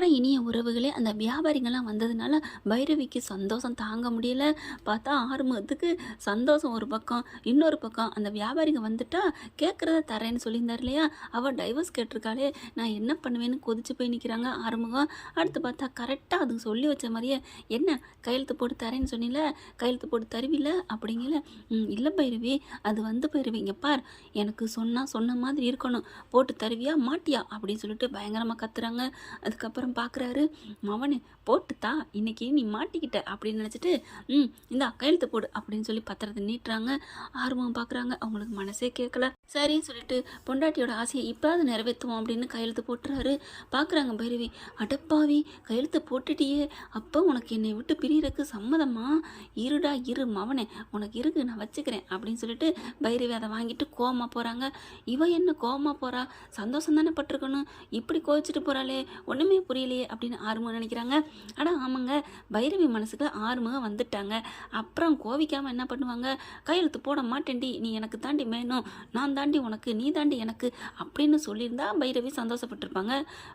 அன்பான இனிய உறவுகளே அந்த வியாபாரிங்கெல்லாம் வந்ததுனால பைரவிக்கு சந்தோஷம் தாங்க முடியல. பார்த்தா ஆறுமுகத்துக்கு சந்தோஷம் ஒரு பக்கம் இன்னொரு பக்கம் அந்த வியாபாரிங்க வந்துட்டா கேட்குறத தரேன்னு சொல்லியிருந்தார் இல்லையா? அவள் டைவர்ஸ் கேட்டிருக்காளே நான் என்ன பண்ணுவேன்னு கொதிச்சு போய் நிற்கிறாங்க ஆறுமுகம். அடுத்து பார்த்தா கரெக்டாக அதுக்கு சொல்லி வச்ச மாதிரியே என்ன கையெழுத்து போட்டு தரேன்னு சொன்னில கையெழுத்து போட்டு தருவில அப்படிங்கல இல்லை பைரவி அது வந்து பைரவி பார் எனக்கு சொன்னால் சொன்ன மாதிரி இருக்கணும் போட்டு தருவியா மாட்டியா அப்படின்னு சொல்லிட்டு பயங்கரமாக கத்துறாங்க. அதுக்கப்புறம் பார்க்குறாரு மவனு போட்டுத்தா இன்னைக்கு நீ மாட்டிக்கிட்ட அப்படின்னு நினச்சிட்டு ம் இந்தா கையெழுத்து போடு அப்படின்னு சொல்லி பத்திரத்தை நீட்டுறாங்க. ஆர்வம் பார்க்குறாங்க அவங்களுக்கு மனசே கேட்கல. சரின்னு சொல்லிட்டு பொண்டாட்டியோட ஆசையை இப்போது நிறைவேற்றுவோம் அப்படின்னு கையெழுத்து போட்டுறாரு. பார்க்குறாங்க பைரவி. அடப்பாவி கையெழுத்து போட்டுட்டியே. அப்போ உனக்கு என்னை விட்டு பிரியறக்கு சம்மதமா? இருடா இரு மவனே. உனக்கு இருக்கு நான் வச்சுக்கிறேன் அப்படின்னு சொல்லிட்டு பைரவி அதை வாங்கிட்டு கோவமா போகிறாங்க இவ என்ன கோவமா போகிறா சந்தோஷம் தானே பட்டிருக்கணும். இப்படி கோவிச்சிட்டு போகிறாளே ஒன்றுமே புரியலையே அப்படின்னு ஆறுமுகம் நினைக்கிறாங்க. ஆனால் ஆமாங்க. பைரவி மனசுக்கு ஆறுமுகம் வந்துட்டாங்க. அப்புறம் கோவிக்காமல் என்ன பண்ணுவாங்க? கையெழுத்து போட மாட்டேன்டி. நீ எனக்கு தாண்டி வேணும் நான் தாண்டி உனக்கு நீ தாண்டி எனக்கு அப்படின்னு சொல்லியிருந்தா பைரவி சந்தோஷப்பட்டிருப்பாங்க.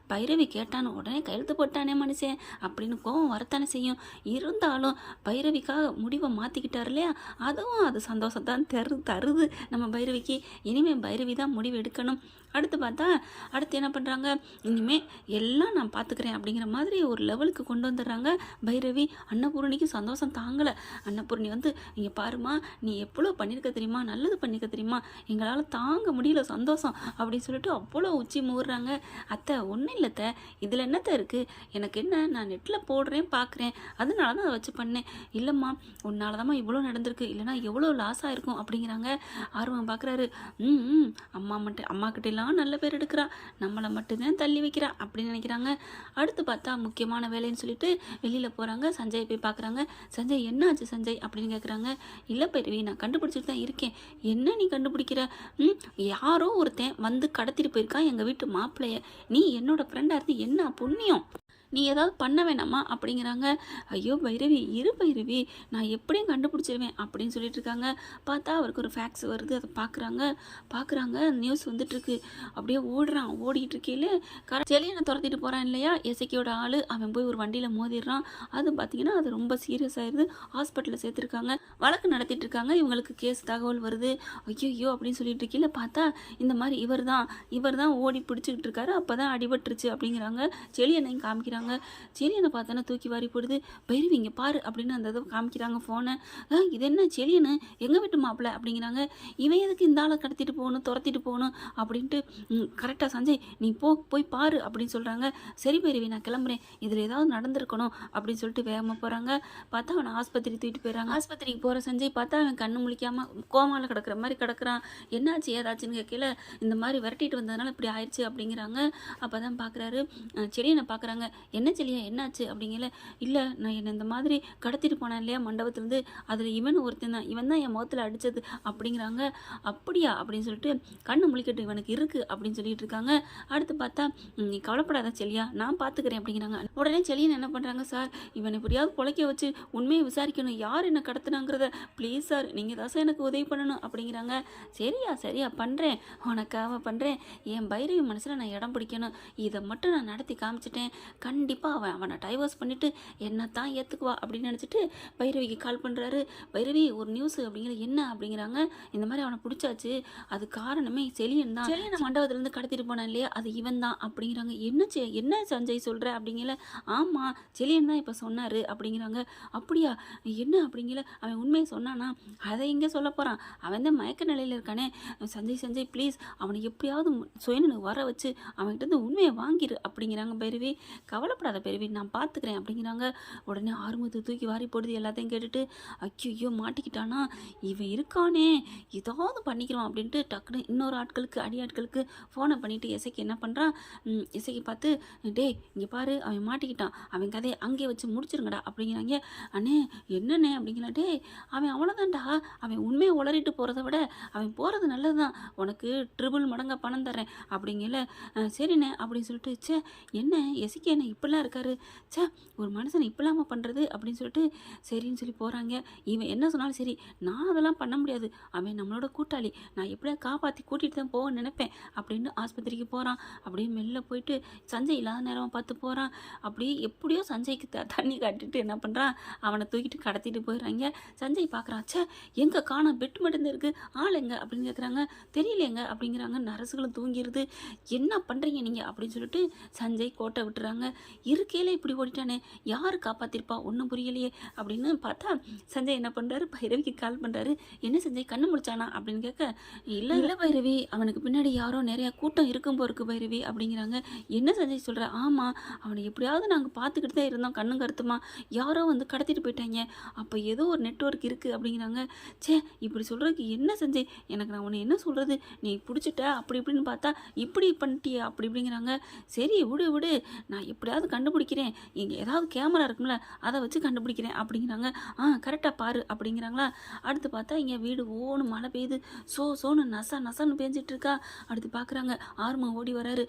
பைரவி கேட்டான்னு உடனே கையெழுத்து போட்டானே மனுஷன். அப்படின்னு கோவம் வரத்தானே செய்யும். இருந்தாலும் பைரவிக்காக முடிவை மாற்றிக்கிட்டார் இல்லையா? அதுவும் அது சந்தோஷம் தான் தரு தருது நம்ம பைரவிக்கு. இனிமேல் பைரவி தான் முடிவு எடுக்கணும். அடுத்து பார்த்தா அடுத்து என்ன பண்ணுறாங்க இனிமே எல்லாம் நான் பார்த்துக்கிறேன் அப்படிங்கிற மாதிரி ஒரு லெவலுக்கு கொண்டு வந்துடுறாங்க பைரவி. அன்னபூரணிக்கு சந்தோஷம் தாங்கலை. அன்னபூரணி வந்து இங்கே பாருமா நீ எவ்வளோ பண்ணியிருக்க தெரியுமா? நல்லது பண்ணியிருக்க தெரியுமா? எங்களால் தாங்க முடியல சந்தோஷம். அப்படின்னு சொல்லிட்டு அவ்வளோ உச்சி மூடுறாங்க. அத்தை ஒன்றும் இல்லைத்த இதில் என்னத்த இருக்குது எனக்கு என்ன? நான் நெட்டில் போடுறேன் பார்க்குறேன் அதனால தான் அதை வச்சு பண்ணேன். இல்லைம்மா உன்னால தாம்மா இவ்வளோ நடந்திருக்கு. இல்லைனா எவ்வளோ லாஸ் ஆயிருக்கும்? அப்படிங்கிறாங்க. ஆர்வம் பார்க்குறாரு ம் ம், அம்மா மட்டும் அம்மா கிட்ட தான் நல்ல பேர் எடுக்கிறா நம்மளை மட்டும்தான் தள்ளி வைக்கிறா அப்படின்னு நினைக்கிறாங்க. அடுத்து பார்த்தா முக்கியமான வேலைன்னு சொல்லிட்டு வெளியில் போகிறாங்க சஞ்சய் போய் பார்க்குறாங்க. சஞ்சய் என்ன ஆச்சு சஞ்சய்? அப்படின்னு கேட்குறாங்க இல்லை பெருவி நான் கண்டுபிடிச்சிட்டு தான் இருக்கேன். என்ன நீ கண்டுபிடிக்கிற? ம் யாரோ ஒருத்தன் வந்து கடத்திட்டு போயிருக்கான் எங்கள் வீட்டு மாப்பிள்ளைய. நீ என்னோட ஃப்ரெண்டாக இருந்து என்ன புண்ணியம்? நீ ஏதாவது பண்ண வேணாமா? அப்படிங்கிறாங்க. ஐயோ பைரவி இரு பைரவி நான் எப்படியும் கண்டுபிடிச்சிருவேன் அப்படின்னு சொல்லிட்டு இருக்காங்க. பார்த்தா அவருக்கு ஒரு ஃபேக்ஸ் வருது. அதை பார்க்குறாங்க. பார்க்குறாங்க. நியூஸ் வந்துட்டுருக்கு. அப்படியே ஓடுறான். ஓடிட்டு இருக்கையில் கர செலியனை துரத்திட்டு போகிறான் இல்லையா? எசைக்கியோட ஆள். அவன் போய் ஒரு வண்டியில் மோதிடுறான். அது பார்த்தீங்கன்னா அது ரொம்ப சீரியஸ் ஆயிடுது ஹாஸ்பிட்டலில் சேர்த்துருக்காங்க. வழக்கு நடத்திட்டு இருக்காங்க. இவங்களுக்கு கேஸ் தகவல் வருது. ஐயோ அப்படின்னு சொல்லிட்டு இருக்கையில் பார்த்தா இந்த மாதிரி இவர் தான் இவர் தான் ஓடி பிடிச்சிக்கிட்டு இருக்காரு. அப்போ தான் அடிபட்டுருச்சு அப்படிங்கிறாங்க. செலியனையும் காமிக்கிறாங்க. செலியனை பார்த்தோன்னா தூக்கி வாரி போடுது. பைரவி இங்கே பாரு அப்படின்னு அந்த இதை காமிக்கிறாங்க ஃபோனை இது என்ன செலியனு? எங்கள் வீட்டு மாப்பிள்ள அப்படிங்கிறாங்க. இவன் எதுக்கு இந்த ஆளை கடத்திட்டு போகணும் துரத்திட்டு போகணும் அப்படின்ட்டு கரெக்டாக சஞ்சய் நீ போ போய் பாரு அப்படின்னு சொல்கிறாங்க சரி பைரவி நான் கிளம்புறேன். இதில் ஏதாவது நடந்திருக்கணும் அப்படின்னு சொல்லிட்டு வேகமாக போகிறாங்க பார்த்தா அவனை ஆஸ்பத்திரி தூக்கிட்டு போயிடறாங்க. ஆஸ்பத்திரிக்கு போகிற சஞ்சய் பார்த்தா அவன் கண்ணு முழிக்காமல் கோமாவில் கிடக்கிற மாதிரி கிடக்குறான். என்னாச்சு ஏதாச்சுன்னு கேட்கல. இந்த மாதிரி விரட்டிட்டு வந்ததுனால இப்படி ஆயிடுச்சு அப்படிங்கிறாங்க. அப்போ தான் பார்க்குறாரு செடியனை பார்க்குறாங்க என்ன செடியா என்னாச்சு? அப்படிங்கல இல்லை நான் என்ன இந்த மாதிரி கடத்திட்டு போனேன் இல்லையா மண்டபத்துலேருந்து. அதில் இவன் ஒருத்தன் தான். இவன் தான் என் முகத்தில் அடித்தது அப்படிங்கிறாங்க. அப்படியா? அப்படின்னு சொல்லிட்டு கண்ணு முழிக்கட்டு இவனுக்கு இருக்குது அப்படின்னு சொல்லிட்டு இருக்காங்க. அடுத்து பார்த்தா நீ கவலைப்படாத செல்லியா நான் பார்த்துக்கிறேன் அப்படிங்கிறாங்க. உடனே செல்லியன் என்ன பண்ணுறாங்க சார் இவனை எப்படியாவது பொழைக்க வச்சு உண்மையை விசாரிக்கணும். யார் என்ன கடத்துனாங்கிறத? ப்ளீஸ் சார் நீங்கள் தான் சார் எனக்கு உதவி பண்ணணும். அப்படிங்கிறாங்க. சரியா சரியா பண்ணுறேன் உனக்காக பண்ணுறேன் என் பைரவி மனசில் நான் இடம் பிடிக்கணும். இதை மட்டும் நான் நடத்தி காமிச்சிட்டேன். கண் கண்டிப்பாக அவன் அவனை டைவர்ஸ் பண்ணிவிட்டு என்ன தான் ஏற்றுக்குவா அப்படின்னு நினச்சிட்டு பைரவிக்கு கால் பண்ணுறாரு பைரவி ஒரு நியூஸ் அப்படிங்கிற என்ன அப்படிங்கிறாங்க. இந்த மாதிரி அவனை பிடிச்சாச்சு. அது காரணமே செலியன் தான். செலியனை மண்டபத்துலேருந்து கடத்திட்டு போனான் இல்லையா? அது இவன் தான் அப்படிங்கிறாங்க. என்ன செ- என்ன சஞ்சய் சொல்கிற அப்படிங்கல. ஆமாம் செலியன் தான் இப்போ சொன்னார் அப்படிங்கிறாங்க. அப்படியா? என்ன அப்படிங்கல? அவன் உண்மையை சொன்னானா? அதை எங்கே சொல்ல போகிறான் அவன் தான் மயக்க நிலையில் இருக்கானே. சஞ்சய் சஞ்சய் ப்ளீஸ் அவனை எப்படியாவது சுயனு வர வச்சு அவன்கிட்ட இருந்து உண்மையை வாங்கிடு அப்படிங்கிறாங்க பைரவி. கவலைப்படாத பெருவி நான் பார்த்துக்கிறேன் அப்படிங்கிறாங்க. உடனே ஆறுமுகத்தை தூக்கி வாரி போடுது எல்லாத்தையும் கேட்டுட்டு ஐயோ மாட்டிக்கிட்டானா? இவன் இருக்கானே. ஏதாவது பண்ணிக்கிறோம் அப்படின்ட்டு டக்குன்னு இன்னொரு ஆட்களுக்கு அடி ஆட்களுக்கு ஃபோனை பண்ணிவிட்டு இசைக்கு என்ன பண்ணுறான் இசைக்கு பார்த்து டேய் இங்கே பாரு அவன் மாட்டிக்கிட்டான். அவன் கதையை அங்கேயே வச்சு முடிச்சிருங்கடா அப்படிங்கிறாங்க. அண்ணே என்னண்ணே? அப்படிங்கிற. டேய் அவன் அவ்வளோதான்டா அவன் உண்மையை உளறிட்டு போகிறத விட அவன் போகிறது நல்லது தான் உனக்கு ட்ரிபிள் மடங்க பணம் தரேன் அப்படிங்கல. சரிண்ணே அப்படின்னு சொல்லிட்டு ச்சே என்ன? எசிக்க என்ன இப்படிலாம் இருக்காரு. ச்சே ஒரு மனுஷன் இப்படிலாமா பண்ணுறது அப்படின்னு சொல்லிட்டு சரின்னு சொல்லி போகிறாங்க இவன் என்ன சொன்னாலும் சரி நான் அதெல்லாம் பண்ண முடியாது. அவன் நம்மளோட கூட்டாளி. நான் எப்படியா காப்பாற்றி கூட்டிகிட்டு தான் போக நினைப்பேன். அப்படின்னு ஆஸ்பத்திரிக்கு போகிறான் அப்படியே மெல்ல போயிட்டு சஞ்சய் இல்லாத நேரமாக பார்த்து போகிறான் அப்படியே எப்படியோ சஞ்சய்க்கு த தண்ணி காட்டிட்டு என்ன பண்ணுறான் அவனை தூக்கிட்டு கடத்திட்டு போயிடுறாங்க சஞ்சய் பார்க்குறான் ச்சே எங்கே காணோம் பெட் மட்டும் இருக்குது ஆள் எங்கே? அப்படின்னு கேட்குறாங்க தெரியலையேங்க அப்படிங்கிறாங்க. நரசுகளும் தூங்கிடுது என்ன பண்ணுறீங்க நீங்கள் அப்படின்னு சொல்லிட்டு சஞ்சய் கோட்டை விட்டுறாங்க. இருக்கையில் இப்படி ஓடிட்டானே யார் காப்பாத்திருப்பா? ஒன்றும் புரியலையே. அப்படின்னு பார்த்தா சஞ்சய் என்ன பண்ணுறாரு பைரவிக்கு கால் பண்ணுறாரு என்ன சஞ்சய் கண்ணு முடிச்சானா அப்படின்னு கேட்க இல்லை இல்லை பைரவி அவனுக்கு பின்னாடி யாரோ நிறையா கூட்டம் இருக்கும் போருக்கு பைரவி. அப்படிங்கிறாங்க. என்ன சஞ்சய் சொல்கிற ஆமாம் அவனை எப்படியாவது நாங்கள் பார்த்துக்கிட்டு தான் இருந்தோம் கண்ணும் கருத்துமா. யாரோ வந்து கடத்திட்டு போயிட்டாங்க அப்போ ஏதோ ஒரு நெட்வொர்க் இருக்குது அப்படிங்கிறாங்க. ச்சே இப்படி சொல்கிறதுக்கு என்ன சஞ்சய்? எனக்கு நான் உன்னை என்ன சொல்கிறது நீ பிடிச்சிட்ட அப்படி இப்படின்னு பார்த்தா இப்படி பண்ணிட்டியா. அப்படி இப்படிங்கிறாங்க. சரி விடு விடு. நான் ஏதாவது கண்டுபிடிக்கிறேன். இங்கே ஏதாவது கேமரா இருக்கும்ல அதை வச்சு கண்டுபிடிக்கிறேன் அப்படிங்கிறாங்க. ஆ கரெக்டாக பாரு அப்படிங்கிறாங்களா? அடுத்து பார்த்தா இங்கே வீடு ஓன்னு மழை பெய்யுது. சோ சோன்னு நசா நசான்னு பேஞ்சிட்டு இருக்கா. அடுத்து பார்க்குறாங்க ஆர்மா ஓடி வராரு.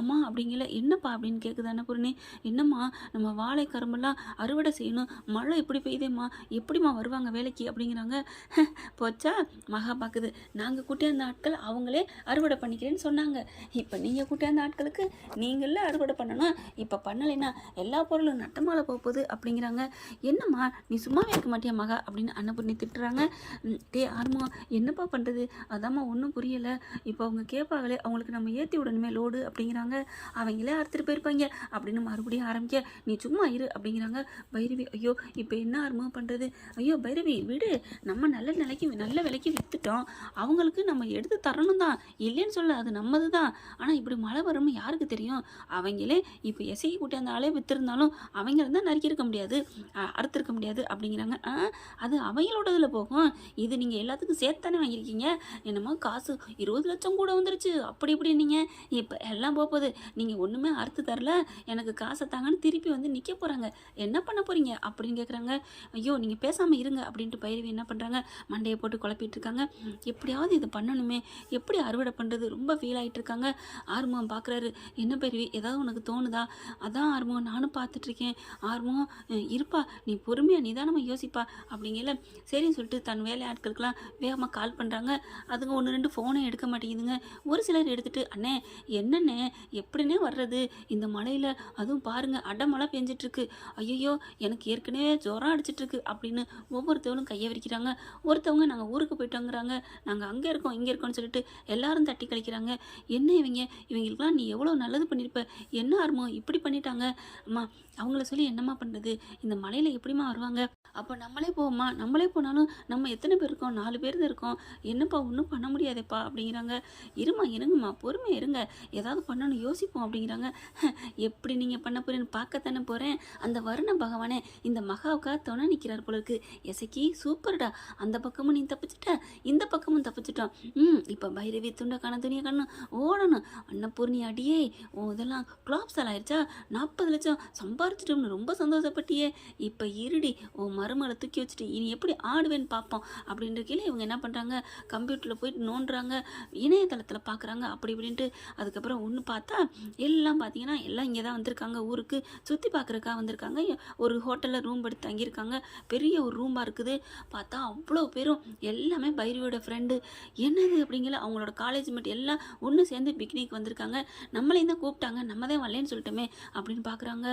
அம்மா அப்படிங்கல என்னப்பா அப்படின்னு கேட்குது அன்னபூர்ணி. என்னம்மா நம்ம வாழை கரும்பெல்லாம் அறுவடை செய்யணும். மழை இப்படி பெய்யுதேம்மா? எப்படிம்மா வருவாங்க வேலைக்கு அப்படிங்கிறாங்க. போச்சா? மகா பார்க்குது நாங்கள் கூட்டியாந்த ஆட்கள் அவங்களே அறுவடை பண்ணிக்கிறேன்னு சொன்னாங்க. இப்போ நீங்கள் கூட்டியாந்த ஆட்களுக்கு நீங்களே அறுவடை பண்ணணும். இப்போ பண்ணலைன்னா எல்லா பொருளும் நட்டமால போகுது அப்படிங்கிறாங்க. என்னம்மா நீ சும்மாவே இருக்க மாட்டியா மகா? அப்படின்னு அன்னபூர்ணி திட்டுறாங்க. டே ஆர்மா என்னப்பா பண்ணுறது அதாம்மா ஒன்றும் புரியலை. இப்போ அவங்க கேட்பாங்களே அவங்களுக்கு நம்ம ஏற்றி விடணுமே லோடு அப்படிங்கிறாங்க. அவங்களே அறுத்துட்டு போயிருப்பாங்க அப்படின்னு மறுபடியும் ஆரம்பிக்க நீ சும்மா இரு அப்படிங்கிறாங்க. பைரவி ஐயோ இப்போ என்ன ஆர்மா பண்ணுறது ஐயோ பைரவி விடு. நம்ம நல்ல நிலைக்கு நல்ல விலைக்கு விற்றுட்டோம் அவங்களுக்கு நம்ம எடுத்து தரணும் தான் இல்லைன்னு சொல்ல அது நம்மது தான் ஆனால் இப்படி மழை வரும்னு யாருக்கு தெரியும்? அவங்களே இப்போ எசைக்கு கூட்டி அந்த ஆளே விற்றுருந்தாலும் அவங்கள தான் நறுக்கியிருக்க முடியாது. அறுத்திருக்க முடியாது அப்படிங்கிறாங்க. ஆ அது அவங்களோடதில் போகும். இது நீங்கள் எல்லாத்துக்கும் சேர்த்து தானே வாங்கியிருக்கீங்க. என்னமோ காசு இருபது லட்சம் கூட வந்துருச்சு. அப்படி இப்படி நீங்கள் இப்போ எல்லாம் போகுது நீங்கள் ஒன்றுமே அறுத்து தரல. எனக்கு காசை தாங்கன்னு திருப்பி வந்து நிற்க போகிறாங்க என்ன பண்ண போகிறீங்க அப்படின்னு கேட்குறாங்க ஐயோ நீங்கள் பேசாமல் இருங்க அப்படின்ட்டு பயிர்வி என்ன பண்ணுறாங்க மண்டையை போட்டு குழப்பிட்டு இருக்காங்க. எப்படியாவது இது பண்ணணுமே. எப்படி அறுவடை பண்ணுறது ரொம்ப ஃபீல் ஆகிட்டு இருக்காங்க. ஆர்வம் பார்க்குறாரு என்ன பயிர்வி ஏதாவது உனக்கு தோணுதா? அதான் ஆர்வம் நானும் பார்த்துட்ருக்கேன். ஆர்வம் இருப்பா. நீ பொறுமையாக நிதானமாக யோசிப்பா. அப்படிங்கல சரின்னு சொல்லிட்டு தன் வேலை ஆட்களுக்கெல்லாம் வேகமாக கால் பண்ணுறாங்க அதுங்க ஒன்று ரெண்டு ஃபோனை எடுக்க மாட்டேங்குதுங்க. ஒரு சிலர் எடுத்துகிட்டு அண்ணே என்னண்ணே எப்படின்னே வர்றது? இந்த மழையில் அதுவும் பாருங்க அடமழை பெஞ்சிட்டு இருக்கு ஐயோ எனக்கு ஏற்கனவே ஜுரம் அடிச்சிட்ருக்கு. அப்படின்னு ஒவ்வொருத்தவங்களும் கையை விரிக்கிறாங்க. ஒருத்தவங்க நாங்கள் ஊருக்கு போயிட்டோங்கிறாங்க நாங்கள் அங்கே இருக்கோம் இங்கே இருக்கோம்னு சொல்லிட்டு எல்லாரும் தட்டி கழிக்கிறாங்க. என்ன இவங்க? இவங்களுக்குலாம் நீ எவ்வளோ நல்லது பண்ணியிருப்ப? என்ன ஆர்மோ? இப்படி பண்ணி பண்ணிட்டாங்க. அம்மா அவங்கள சொல்லி என்னம்மா பண்ணுறது இந்த மலையில் எப்படிம்மா வருவாங்க? அப்போ நம்மளே போவோமா? நம்மளே போனாலும் நம்ம எத்தனை பேர் இருக்கோம்? நாலு பேர் தான் இருக்கோம். என்னப்பா ஒன்றும் பண்ண முடியாதேப்பா? அப்படிங்கிறாங்க. இருமா இருங்கம்மா பொறுமையாக இருங்க. ஏதாவது பண்ணணும் யோசிப்போம் அப்படிங்கிறாங்க. எப்படி நீங்கள் பண்ண போறேன்னு பார்க்கத்தானே போகிறேன் அந்த வருண பகவானே இந்த மகாவுக்காக துணை நிற்கிறார் போல இருக்கு. எசைக்கி சூப்பர்டா. அந்த பக்கமும் நீ தப்பிச்சிட்ட? இந்த பக்கமும் தப்பிச்சிட்டோம். ம் இப்போ பைரவி துண்டை காண துணியை கண்ணு ஓடணும். அன்னபூர்ணி அடியே ஓ இதெல்லாம் கிளாப்ஸ் ஆயிடுச்சா நாற்பது லட்சம் சம்பாரிச்சிட்டோம்னு ரொம்ப சந்தோஷப்பட்டியே. இப்போ இருடி ஓ மருமகளை தூக்கி வச்சுட்டு இனி எப்படி ஆடுவேன்னு பார்ப்போம். அப்படின்ற கீழே இவங்க என்ன பண்ணுறாங்க கம்ப்யூட்டரில் போயிட்டு நோண்டுறாங்க. இணையதளத்தில் பார்க்குறாங்க அப்படி இப்படின்ட்டு அதுக்கப்புறம் ஒன்று பார்த்தா எல்லாம் பார்த்தீங்கன்னா எல்லாம் இங்கே தான் வந்திருக்காங்க. ஊருக்கு சுற்றி பார்க்குறக்கா வந்திருக்காங்க. ஒரு ஹோட்டலில் ரூம் எடுத்து தங்கியிருக்காங்க. பெரிய ஒரு ரூமாக இருக்குது. பார்த்தா அவ்வளோ பேரும் எல்லாமே பைரவியோட ஃப்ரெண்டு என்னது அப்படிங்கிற அவங்களோட காலேஜ் மேட் எல்லாம் ஒன்று சேர்ந்து பிக்னிக் வந்திருக்காங்க. நம்மளையும் தான் கூப்பிட்டாங்க. நம்ம தான் வரலன்னு சொல்லிட்டோமே அப்படின்னு பார்க்குறாங்க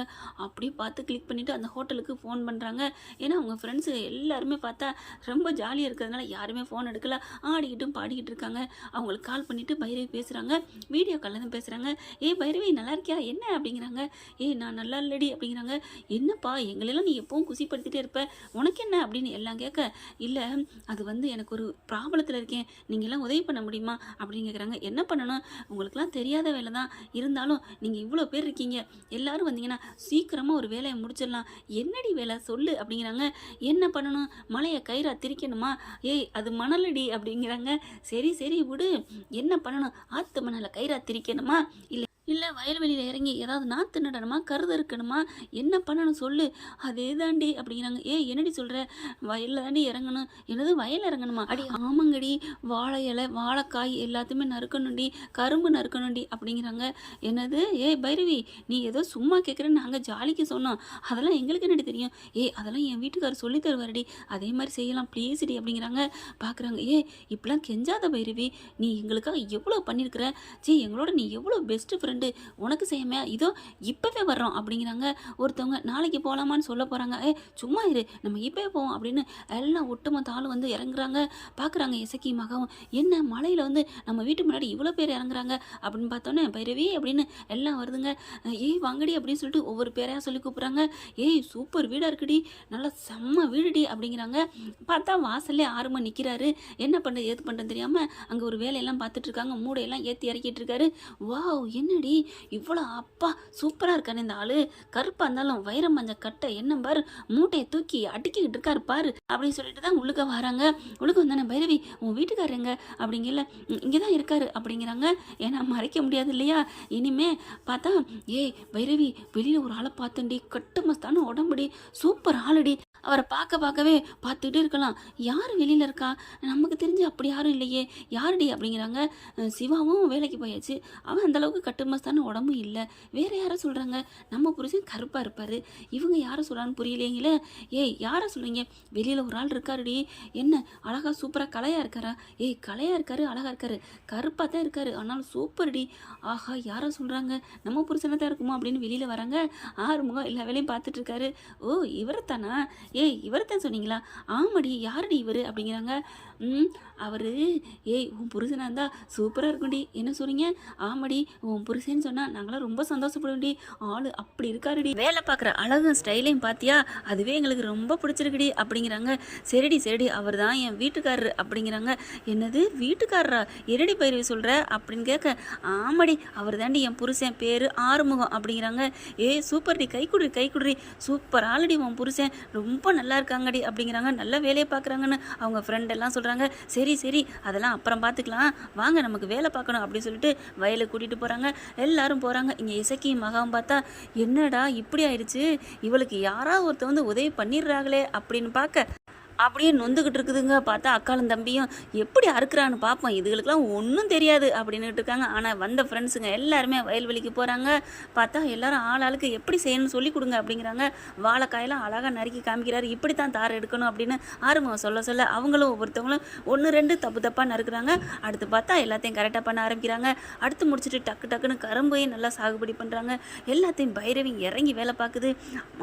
அப்படியே பார்த்து கிளிக் பண்ணிவிட்டு அந்த ஹோட்டலுக்கு ஃபோன் பண்ணுறாங்க ஏன்னா அவங்க ஃப்ரெண்ட்ஸு எல்லாருமே பார்த்தா ரொம்ப ஜாலியாக இருக்கிறதுனால யாருமே ஃபோன் எடுக்கல. ஆடிக்கிட்டும் பாடிக்கிட்டு இருக்காங்க. அவங்களுக்கு கால் பண்ணிவிட்டு பைரவி பேசுகிறாங்க வீடியோ காலில் தான் பேசுகிறாங்க ஏ பைரவி நல்லா இருக்கியா? என்ன? அப்படிங்கிறாங்க. ஏ நான் நல்லா இல்லடி அப்படிங்கிறாங்க. என்னப்பா? எங்களெல்லாம் நீ எப்பவும் குசிப்படுத்திட்டே இருப்ப. உனக்கு என்ன? அப்படின்னு எல்லாம் கேட்க இல்லை அது வந்து எனக்கு ஒரு ப்ராப்ளத்தில் இருக்கேன். நீங்கள் எல்லாம் உதவி பண்ண முடியுமா? அப்படின்னு கேட்குறாங்க. என்ன பண்ணணும்? உங்களுக்குலாம் தெரியாத வேலை தான். இருந்தாலும் நீங்கள் இவ்வளோ பேர் இருக்கீங்க. எல்லாரும் வந்தீங்கன்னா சீக்கிரமாக ஒரு வேலையை முடிச்சிடலாம். என்னடி வேலை? சொல்லு அப்படிங்கிறாங்க. என்ன பண்ணணும்? மலையை கயிறா திரிக்கணுமா? ஏய் அது மணலடி அப்படிங்கிறாங்க. சரி சரி விடு. என்ன பண்ணணும்? ஆத்து மணலை கயிறா திரிக்கணுமா? இல்லை இல்லை வயல்வெளியில் இறங்கி ஏதாவது நாற்று நடணுமா கருது இருக்கணுமா? என்ன பண்ணணும் சொல்லு. அதே தாண்டி அப்படிங்கிறாங்க. ஏய் என்னடி சொல்கிற வயலில் தாண்டி இறங்கணும். என்னது வயல் இறங்கணுமா? அடி. ஆமாங்கடி. வாழை இலை வாழைக்காய் எல்லாத்தையுமே நறுக்கணும்டி. கரும்பு நறுக்கணும்டி அப்படிங்கிறாங்க. என்னது? ஏய் பைரவி நீ ஏதோ சும்மா கேட்குறேன்னு நாங்கள் ஜாலிக்கு சொன்னோம். அதெல்லாம் எங்களுக்கு என்னடி தெரியும்? ஏய் அதெல்லாம் என் வீட்டுக்காரர் சொல்லி தருவாருடி. அதே மாதிரி செய்யலாம் ப்ளீஸ்டி அப்படிங்கிறாங்க. பார்க்குறாங்க ஏ இப்படிலாம் கெஞ்சாத பைரவி. நீ எங்களுக்காக எவ்வளோ பண்ணியிருக்கிற? சீ எங்களோட நீ எவ்வளோ பெஸ்ட் ஃப்ரெண்டு உனக்கு செய்யாம இதோ இப்போவே வர்றோம் அப்படிங்கிறாங்க. ஒருத்தவங்க நாளைக்கு போகலாமான்னு சொல்ல போகிறாங்க ஏ சும்மா இரு நம்ம இப்போவே போவோம் அப்படின்னு எல்லாம் ஒட்டுமொத்த ஆள் வந்து இறங்குறாங்க. பார்க்குறாங்க இசக்கி மகவும் என்ன மலையில் வந்து நம்ம வீட்டு முன்னாடி இவ்வளோ பேர் இறங்குறாங்க? அப்படின்னு பார்த்தோன்னே பைரவி அப்படின்னு எல்லாம் வருதுங்க. ஏய் வாங்கடி அப்படின்னு சொல்லிட்டு ஒவ்வொரு பேரையாக சொல்லி கூப்பிட்றாங்க. ஏய் சூப்பர் வீடாக இருக்குடி நல்லா செம்ம வீடுடி அப்படிங்கிறாங்க. பார்த்தா வாசல்லே ஆர்வமாக நிற்கிறாரு என்ன பண்ணுறது ஏது பண்ணுறது தெரியாமல் அங்கே ஒரு வேலையெல்லாம் பார்த்துட்டு இருக்காங்க. மூடையெல்லாம் ஏற்றி இறக்கிட்டு இருக்காரு. வாவ் என்னடி இவ்வளோ அப்பா சூப்பராக இருக்கானே இந்த ஆளு? கருப்பாக இருந்தாலும் வைரம் மஞ்ச கட்டை என்ன பாரு. மூட்டையை தூக்கி அடுக்கிக்கிட்டு இருக்காரு பாரு. அப்படின்னு சொல்லிட்டு தான் உள்ளுக்க வராங்க. உள்ளுக்க வந்தானே பைரவி உன் வீட்டுக்காரங்க அப்படிங்கல. இங்கே தான் இருக்காரு அப்படிங்கிறாங்க. ஏன்னா மறைக்க முடியாது இல்லையா? இனிமே பார்த்தா ஏய் பைரவி வெளியில் ஒரு ஆளை பார்த்தேன்டி. கட்டு மஸ்தான உடம்புடி. சூப்பர் ஆளுடி. அவரை பார்க்க பார்க்கவே பார்த்துக்கிட்டே இருக்கலாம். யார் வெளியில் இருக்கா? நமக்கு தெரிஞ்சு அப்படி யாரும் இல்லையே. யாருடி அப்படிங்கிறாங்க. சிவாவும் வேலைக்கு போயாச்சு. அவன் அந்தளவுக்கு கட்டுமஸ்தான உடம்பும் இல்லை. வேறு யாரை சொல்கிறாங்க நம்ம புருஷன் கருப்பாக இருப்பார். இவங்க யாரை சொல்கிறான்னு புரியலைங்களே ஏய் யாரை சொல்கிறீங்க வெளியில் ஒரு ஆள் இருக்காருடி. என்ன அழகாக சூப்பராக கலையாக இருக்காரா? ஏய் கலையாக இருக்காரு அழகாக இருக்காரு. கருப்பாக தான் இருக்காரு. ஆனாலும் சூப்பர்டி. ஆஹா யாரை சொல்கிறாங்க நம்ம புருஷனை தான் இருக்குமா அப்படின்னு வெளியில் வராங்க. ஆறுமுகம் எல்லா வேலையும் பார்த்துட்டு இருக்காரு. ஓ இவர்தானா ஏய் இவர்தான் சொன்னீங்களா? ஆமாடி யாருடி இவர்? அப்படிங்கிறாங்க. ம் அவர் ஏய் உன் புருஷனாக இருந்தால் சூப்பராக இருக்கும்டி. என்ன சொல்கிறீங்க ஆமாடி உன் புருஷன்னு சொன்னால் நாங்களாம் ரொம்ப சந்தோஷப்படுவோம்டி. ஆள் அப்படி இருக்காருடி. வேலை பார்க்குற அழகும் ஸ்டைலையும் பார்த்தியா? அதுவே எங்களுக்கு ரொம்ப பிடிச்சிருக்குடி அப்படிங்கிறாங்க. சரிடி சரிடி அவர் தான் என் வீட்டுக்காரர் அப்படிங்கிறாங்க. என்னது வீட்டுக்காரரா? இரடி பயிர்வை சொல்கிற அப்படின்னு கேட்க ஆமாடி அவர் தாண்டி என் புருஷன் பேர் ஆறுமுகம் அப்படிங்கிறாங்க. ஏய் சூப்பர்டி கை குடுறி கை குடுறி சூப்பர் ஆல்ரெடி உன் புருஷன். ரொம்ப ரொம்ப நல்லா இருக்காங்கடி அப்படிங்கிறாங்க. நல்ல வேலையை பார்க்குறாங்கன்னு அவங்க ஃப்ரெண்ட் எல்லாம் சொல்கிறாங்க சரி சரி அதெல்லாம் அப்புறம் பார்த்துக்கலாம். வாங்க நமக்கு வேலை பார்க்கணும் அப்படின்னு சொல்லிட்டு வயலை கூட்டிகிட்டு போகிறாங்க எல்லாரும் போகிறாங்க இங்கே இசக்கி மகாவும் பார்த்தா என்னடா இப்படி ஆயிடுச்சு? இவளுக்கு யாராவது ஒருத்தர் வந்து உதவி பண்ணிடுறாங்களே? அப்படின்னு பார்க்க அப்படியே நொந்துக்கிட்டு இருக்குதுங்க. பார்த்தா அக்காலும் தம்பியும் எப்படி அறுக்குறான்னு பார்ப்போம் இதுகளுக்கெல்லாம் ஒன்றும் தெரியாது அப்படின்னுட்டு இருக்காங்க. ஆனால் வந்த ஃப்ரெண்ட்ஸுங்க எல்லாருமே வயல்வெளிக்கு போகிறாங்க பார்த்தா எல்லாரும் ஆள் ஆளுக்கு எப்படி செய்யணும்னு சொல்லி கொடுங்க அப்படிங்கிறாங்க. வாழைக்காயெல்லாம் அழகாக நறுக்கி காமிக்கிறாரு. இப்படி தான் தார் எடுக்கணும் அப்படின்னு ஆரம்பம் சொல்ல சொல்ல அவங்களும் ஒவ்வொருத்தவங்களும் ஒன்று ரெண்டு தப்பு தப்பாக நறுக்கிறாங்க. அடுத்து பார்த்தா எல்லாத்தையும் கரெக்டாக பண்ண ஆரம்பிக்கிறாங்க. அடுத்து முடிச்சுட்டு டக்கு டக்குன்னு கரும்பையும் நல்லா சாகுபடி பண்ணுறாங்க எல்லாத்தையும் பைரவி இறங்கி வேலை பார்க்குது.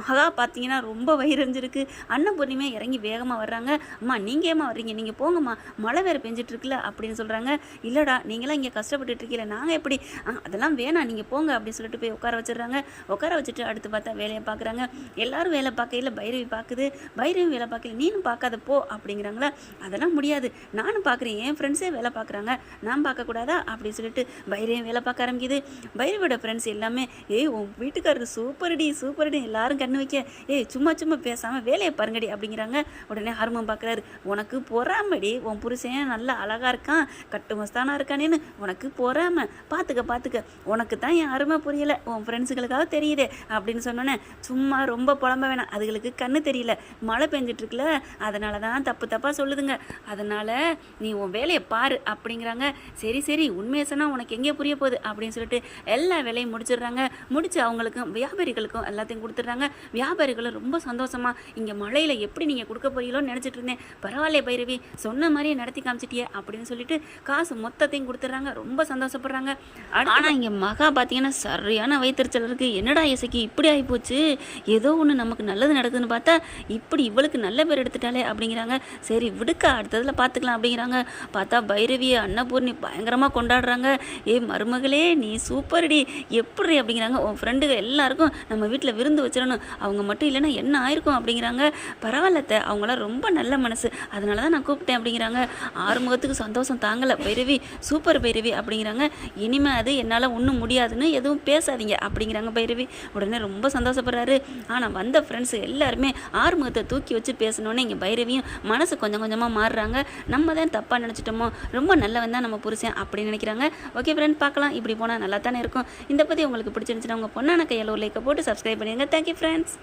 மகா பார்த்தீங்கன்னா ரொம்ப வயிறஞ்சிருக்கு அன்னபூர்ணிமே இறங்கி வேகமாக வர்றாங்க. அம்மா நீங்கள் ஏமா வர்றீங்க? நீங்கள் போங்கம்மா. மழை வேறு பெஞ்சிட்டு அப்படின்னு சொல்கிறாங்க இல்லைடா நீங்களாம் இங்கே கஷ்டப்பட்டுட்டு நாங்கள் எப்படி? "ஆ, அதெல்லாம் வேணாம். நீங்கள் போங்க அப்படின்னு சொல்லிட்டு போய் உட்கார வச்சிடுறாங்க. உட்கார வச்சுட்டு அடுத்து பார்த்தா வேலையை பார்க்குறாங்க. எல்லாரும் வேலை பார்க்கையில் பைரவி பார்க்குது. பைரவி வேலை பார்க்கல. நீனும் பார்க்காத போ அப்படிங்கிறாங்களா? அதெல்லாம் முடியாது. நானும் பார்க்குறேன். என் ஃப்ரெண்ட்ஸே வேலை பார்க்குறாங்க. நான் பார்க்கக்கூடாதா? அப்படின்னு சொல்லிட்டு பைரவியும் வேலை பார்க்க ஆரம்பிக்குது. பைரவியோட ஃப்ரெண்ட்ஸ் எல்லாமே ஏய் உன் வீட்டுக்காரர் சூப்பர்டி சூப்பர்டி எல்லாரும் கண்ணு வைக்க. ஏய் சும்மா சும்மா பேசாமல் வேலையை பாருங்கடி அப்படிங்கிறாங்க. உடனே ஹர்மம் பார்க்குறாரு. உனக்கு பொறாமடி. உன் புருஷன் நல்லா அழகாக இருக்கான். கட்டுமஸ்தானாக இருக்கானேன்னு உனக்கு பொறாம. பார்த்துக்க பார்த்துக்க உனக்கு தான் என் அருமை புரியல. உன் ஃப்ரெண்ட்ஸுகளுக்காக தெரியுதே அப்படின்னு சொன்னோன்னே சும்மா ரொம்ப புலம்ப வேணாம். அதுகளுக்கு கண்ணு தெரியல. மழை பெஞ்சிட்ருக்குல. அதனால தான் தப்பு தப்பாக சொல்லுதுங்க. அதனால் நீ உன் வேலையை பாரு அப்படிங்கிறாங்க. சரி சரி. உண்மையை சொன்னால் உனக்கு எங்கே புரிய போகுது? அப்படின்னு சொல்லிட்டு எல்லா வேலையும் முடிச்சிடுறாங்க. முடிச்சு அவங்களுக்கும் வியாபாரிகளுக்கும் எல்லாத்தையும் கொடுத்துட்றாங்க. வியாபாரிகளும் ரொம்ப சந்தோஷமா இங்கே மழையில் எப்படி நீங்கள் கொடுக்க சொல்லணும்னு நினச்சிட்டு இருந்தேன். பரவாயில்ல பைரவி சொன்ன மாதிரியே நடத்தி காமிச்சிட்டியே அப்படின்னு சொல்லிட்டு காசு மொத்தத்தையும் கொடுத்துட்றாங்க. ரொம்ப சந்தோஷப்படுறாங்க. ஆனால் இங்கே மகா பார்த்தீங்கன்னா சரியான வயிற்றுச்சல் இருக்கு என்னடா இசைக்கு இப்படி ஆகிப்போச்சு ஏதோ ஒன்று நமக்கு நல்லது நடக்குதுன்னு பார்த்தா இப்படி இவளுக்கு நல்ல பேர் எடுத்துட்டாலே அப்படிங்கிறாங்க. சரி விடுக்கா அடுத்ததில் பார்த்துக்கலாம் அப்படிங்கிறாங்க. பார்த்தா பைரவியை அன்னபூர்ணி பயங்கரமாக கொண்டாடுறாங்க. ஏ மருமகளே நீ சூப்பர்டி. எப்படி அப்படிங்கிறாங்க. உன் ஃப்ரெண்டுங்க எல்லாருக்கும் நம்ம வீட்டில் விருந்து வச்சிடணும். அவங்க மட்டும் இல்லைன்னா என்ன ஆயிருக்கும் அப்படிங்கிறாங்க. பரவாயில்லத்த அவங்களாம் ரொம்ப நல்ல மனசு. அதனால தான் நான் கூப்பிட்டேன் அப்படிங்கிறாங்க. ஆறுமுகத்துக்கு சந்தோஷம் தாங்கலை. பைரவி சூப்பர் பைரவி அப்படிங்கிறாங்க. இனிமே அது என்னால் ஒன்றும் முடியாதுன்னு எதுவும் பேசாதீங்க அப்படிங்கிறாங்க பைரவி. உடனே ரொம்ப சந்தோஷப்படுறாரு. ஆனால் வந்த ஃப்ரெண்ட்ஸ் எல்லாருமே ஆறுமுகத்தை தூக்கி வச்சு பேசணுன்னே இங்கே பைரவியும் மனசு கொஞ்சம் கொஞ்சமாக மாறுறாங்க. நம்ம தான் தப்பாக நினச்சிட்டோமோ? ரொம்ப நல்லவன் தான் நம்ம புருஷன் அப்படின்னு நினைக்கிறாங்க. ஓகே ஃப்ரெண்ட் பார்க்கலாம். இப்படி போனால் நல்லா தானே இருக்கும். இந்த பற்றி உங்களுக்கு பிடிச்சிருந்துச்சுன்னா உங்கள் பொண்ணான கையில் ஒரு லைக்கை போட்டு சப்ஸ்கிரைப் பண்ணிடுங்க. Thank you friends